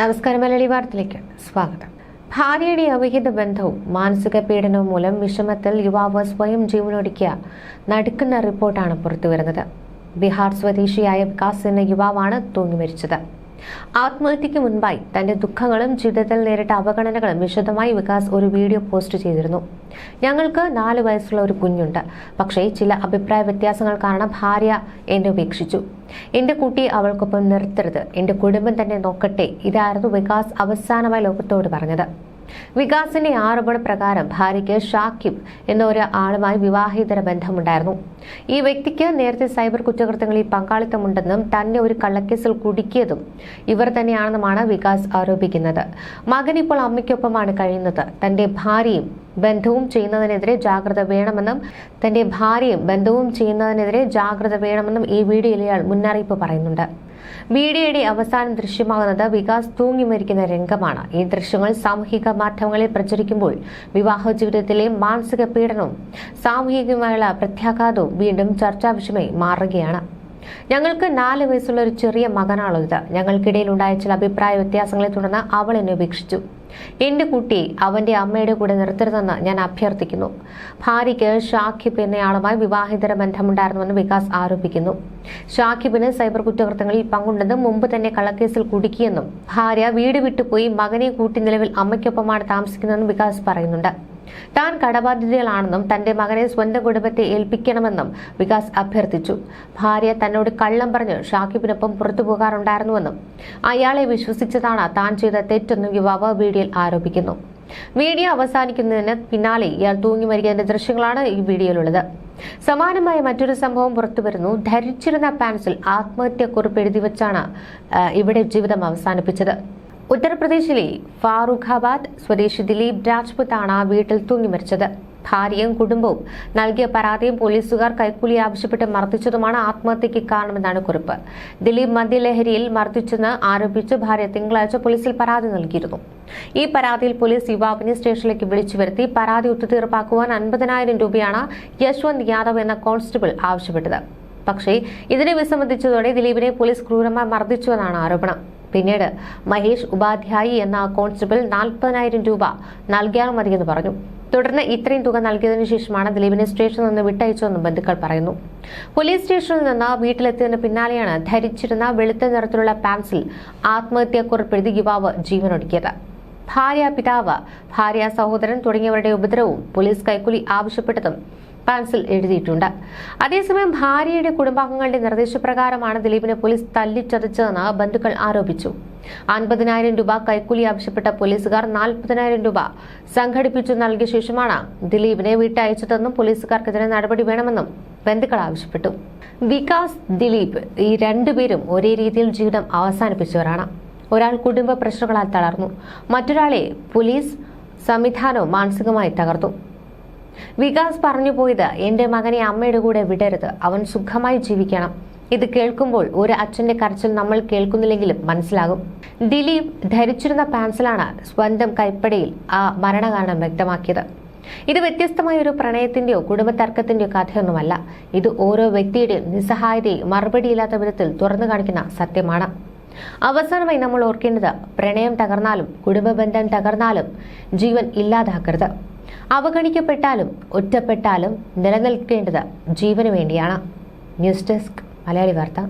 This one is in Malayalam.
നമസ്കാരം മലയാളി വാർത്തയിലേക്ക് സ്വാഗതം. ഭാര്യയുടെ അവിഹിത ബന്ധവും മാനസിക പീഡനവും മൂലം വിഷമത്തിൽ യുവാവ് സ്വയം ജീവനൊടുക്കിയ നടുക്കുന്ന റിപ്പോർട്ടാണ് പുറത്തുവരുന്നത്. ബീഹാർ സ്വദേശിയായ വികാസ് എന്ന യുവാവാണ് തൂങ്ങി മരിച്ചത് ആത്മഹത്യക്ക് മുൻപായി തന്റെ ദുഃഖങ്ങളും ജീവിതത്തിൽ നേരിട്ട അവഗണനകളും വിശദമായി വികാസ് ഒരു വീഡിയോ പോസ്റ്റ് ചെയ്തിരുന്നു. ഞങ്ങൾക്ക് നാല് വയസ്സുള്ള ഒരു കുഞ്ഞുണ്ട്. പക്ഷേ ചില അഭിപ്രായ വ്യത്യാസങ്ങൾ കാരണം ഭാര്യ എന്നെ ഉപേക്ഷിച്ചു. എന്റെ കുട്ടി അവൾക്കൊപ്പം നിർത്തരുത്. എന്റെ കുടുംബം തന്നെ നോക്കട്ടെ. ഇതായിരുന്നു വികാസ് അവസാനമായി ലോകത്തോട് പറഞ്ഞത്. വികാസിന്റെ ആരോപണ പ്രകാരം ഭാര്യയ്ക്ക് ഷാക്കിബ് എന്ന ഒരു ആളുമായി വിവാഹേതര ബന്ധമുണ്ടായിരുന്നു. ഈ വ്യക്തിക്ക് നേരത്തെ സൈബർ കുറ്റകൃത്യങ്ങളിൽ പങ്കാളിത്തമുണ്ടെന്നും തന്നെ ഒരു കള്ളക്കേസിൽ കുടുക്കിയതും ഇവർ തന്നെയാണെന്നുമാണ് വികാസ് ആരോപിക്കുന്നത്. മകൻ ഇപ്പോൾ അമ്മയ്ക്കൊപ്പമാണ് കഴിയുന്നത്. തന്റെ ഭാര്യയും ബന്ധവും ചെയ്യുന്നതിനെതിരെ ജാഗ്രത വേണമെന്നും തന്റെ ഭാര്യയും ബന്ധവും ചെയ്യുന്നതിനെതിരെ ജാഗ്രത വേണമെന്നും ഈ വീഡിയോയിൽ ഇയാൾ മുന്നറിയിപ്പ് പറയുന്നുണ്ട്. വീഡിയോയുടെ അവസാനം ദൃശ്യമാകുന്നത് വികാസ് തൂങ്ങി മരിക്കുന്ന രംഗമാണ്. ഈ ദൃശ്യങ്ങൾ സാമൂഹിക മാധ്യമങ്ങളിൽ പ്രചരിക്കുമ്പോൾ വിവാഹ ജീവിതത്തിലെ മാനസിക പീഡനവും സാമൂഹികമായുള്ള പ്രത്യാഘാതവും വീണ്ടും ചർച്ചാ വിഷയമായി മാറുകയാണ്. ഞങ്ങൾക്ക് നാല് വയസ്സുള്ള ഒരു ചെറിയ മകനാണുള്ളത് ഞങ്ങൾക്കിടയിൽ ഉണ്ടായ ചില അഭിപ്രായ വ്യത്യാസങ്ങളെ തുടർന്ന് അവൾ എന്നെ ഉപേക്ഷിച്ചു. എന്റെ കുട്ടിയെ അവന്റെ അമ്മയുടെ കൂടെ നിർത്തരുതെന്ന് ഞാൻ അഭ്യർത്ഥിക്കുന്നു. ഭാര്യയ്ക്ക് ഷാഖിബ് എന്നയാളുമായി വിവാഹിതര ബന്ധമുണ്ടായിരുന്നുവെന്ന് വികാസ് ആരോപിക്കുന്നു. ഷാഖിബിന് സൈബർ കുറ്റകൃത്യങ്ങളിൽ പങ്കുണ്ടെന്നും മുമ്പ് തന്നെ കള്ളക്കേസിൽ കുടുക്കിയെന്നും ഭാര്യ വീട് വിട്ടുപോയി മകനെ കൂട്ടി നിലവിൽ അമ്മയ്ക്കൊപ്പമാണ് താമസിക്കുന്നതെന്നും വികാസ് പറയുന്നുണ്ട്. താൻ കടബാധ്യതകളാണെന്നും തന്റെ മകനെ സ്വന്തം കുടുംബത്തെ ഏൽപ്പിക്കണമെന്നും വികാസ് അഭ്യർത്ഥിച്ചു. ഭാര്യ തന്നോട് കള്ളം പറഞ്ഞ് ഷാക്കിബിനൊപ്പം പുറത്തു പോകാറുണ്ടായിരുന്നുവെന്നും അയാളെ വിശ്വസിച്ചതാണ് താൻ ചെയ്ത തെറ്റെന്നും യുവാവ് വീഡിയോയിൽ ആരോപിക്കുന്നു. വീഡിയോ അവസാനിക്കുന്നതിന് പിന്നാലെ ഇയാൾ തൂങ്ങി മരിക്കേണ്ട ദൃശ്യങ്ങളാണ് ഈ വീഡിയോയിലുള്ളത്. സമാനമായ മറ്റൊരു സംഭവം പുറത്തുവരുന്നു ധരിച്ചിരുന്ന പാൻസിൽ ആത്മഹത്യാക്കുറിപ്പ് എഴുതി വെച്ചാണ് ഇവിടെ ജീവിതം അവസാനിപ്പിച്ചത്. ഉത്തർപ്രദേശിലെ ഫാറൂഖാബാദ് സ്വദേശി ദിലീപ് രാജ്പുത് ആണ് ആ വീട്ടിൽ തൂങ്ങി മരിച്ചത്. ഭാര്യയും കുടുംബവും നൽകിയ പരാതിയും പോലീസുകാർ കൈക്കൂലി ആവശ്യപ്പെട്ട് മർദ്ദിച്ചതുമാണ് ആത്മഹത്യയ്ക്ക് കാരണമെന്നാണ് കുറിപ്പ്. ദിലീപ് മദ്യലഹരിയിൽ മർദ്ദിച്ചെന്ന് ആരോപിച്ച് ഭാര്യ തിങ്കളാഴ്ച പോലീസിൽ പരാതി നൽകിയിരുന്നു. ഈ പരാതിയിൽ പോലീസ് യുവാവിനെ സ്റ്റേഷനിലേക്ക് വിളിച്ചു വരുത്തി പരാതി ഒത്തുതീർപ്പാക്കുവാൻ അൻപതിനായിരം രൂപയാണ് യശ്വന്ത് യാദവ് എന്ന കോൺസ്റ്റബിൾ ആവശ്യപ്പെട്ടത്. പക്ഷേ ഇതിനെ വിസമ്മതിച്ചതോടെ ദിലീപിനെ പോലീസ് ക്രൂരമായി മർദ്ദിച്ചുവെന്നാണ് ആരോപണം. പിന്നീട് മഹേഷ് ഉപാധ്യായി എന്ന കോൺസ്റ്റബിൾ നാൽപ്പതിനായിരം രൂപ നൽകിയാൽ മതിയെന്ന് പറഞ്ഞു. തുടർന്ന് ഇത്രയും തുക നൽകിയതിനു ശേഷമാണ് ദിലീപിനെ സ്റ്റേഷനിൽ നിന്ന് വിട്ടയച്ചതെന്നും ബന്ധുക്കൾ പറയുന്നു. പോലീസ് സ്റ്റേഷനിൽ നിന്ന് വീട്ടിലെത്തിയതിന് പിന്നാലെയാണ് ധരിച്ചിരുന്ന വെളുത്ത നിറത്തിലുള്ള പാൻസിൽ ആത്മഹത്യാക്കുറിപ്പെഴുതി യുവാവ് ജീവനൊടുക്കിയത്. ഭാര്യ പിതാവ് ഭാര്യ സഹോദരൻ തുടങ്ങിയവരുടെ ഉപദ്രവവും പോലീസ് കൈക്കൂലി ആവശ്യപ്പെട്ടതും പാൻസിൽ എഴുതിയിട്ടുണ്ട്. അതേസമയം ഭാര്യയുടെ കുടുംബാംഗങ്ങളുടെ നിർദ്ദേശപ്രകാരമാണ് ദിലീപിനെ പോലീസ് തല്ലിച്ചതച്ചതെന്ന് ബന്ധുക്കൾ ആരോപിച്ചു. അൻപതിനായിരം രൂപ കൈക്കൂലി ആവശ്യപ്പെട്ട പോലീസുകാർ നാൽപ്പതിനായിരം രൂപ സംഘടിപ്പിച്ചു നൽകിയ ശേഷമാണ് ദിലീപിനെ വീട്ടയച്ചതെന്നും പോലീസുകാർക്കെതിരെ നടപടി വേണമെന്നും ബന്ധുക്കൾ ആവശ്യപ്പെട്ടു. വികാസ് ദിലീപ് ഈ രണ്ടുപേരും ഒരേ രീതിയിൽ ജീവിതം അവസാനിപ്പിച്ചവരാണ്. ഒരാൾ കുടുംബ പ്രശ്നങ്ങളാൽ തളർന്നു. മറ്റൊരാളെ പോലീസ് സംവിധാനവും മാനസികമായി തകർത്തു. വികാസ് പറഞ്ഞു പോയത് എന്റെ മകനെ അമ്മയുടെ കൂടെ വിടരുത്. അവൻ സുഖമായി ജീവിക്കണം. ഇത് കേൾക്കുമ്പോൾ ഒരു അച്ഛന്റെ കരച്ചിൽ നമ്മൾ കേൾക്കുന്നില്ലെങ്കിലും മനസ്സിലാകും. ദിലീപ് ധരിച്ചിരുന്ന പാൻസിലാണ് സ്വന്തം കൈപ്പടിയിൽ ആ മരണകാരണം വ്യക്തമാക്കിയത്. ഇത് വ്യത്യസ്തമായ ഒരു പ്രണയത്തിന്റെയോ കുടുംബ തർക്കത്തിന്റെയോ കഥയൊന്നുമല്ല. ഇത് ഓരോ വ്യക്തിയുടെയും നിസ്സഹായതയും മറുപടിയില്ലാത്ത വിധത്തിൽ തുറന്നു കാണിക്കുന്ന സത്യമാണ്. അവസാനമായി നമ്മൾ ഓർക്കേണ്ടത് പ്രണയം തകർന്നാലും കുടുംബ ബന്ധം തകർന്നാലും ജീവൻ ഇല്ലാതാക്കരുത്. അവഗണിക്കപ്പെട്ടാലും ഒറ്റപ്പെട്ടാലും നിലനിൽക്കേണ്ടത് ജീവന് വേണ്ടിയാണ്. ന്യൂസ് ഡെസ്ക് മലയാളി വാർത്ത.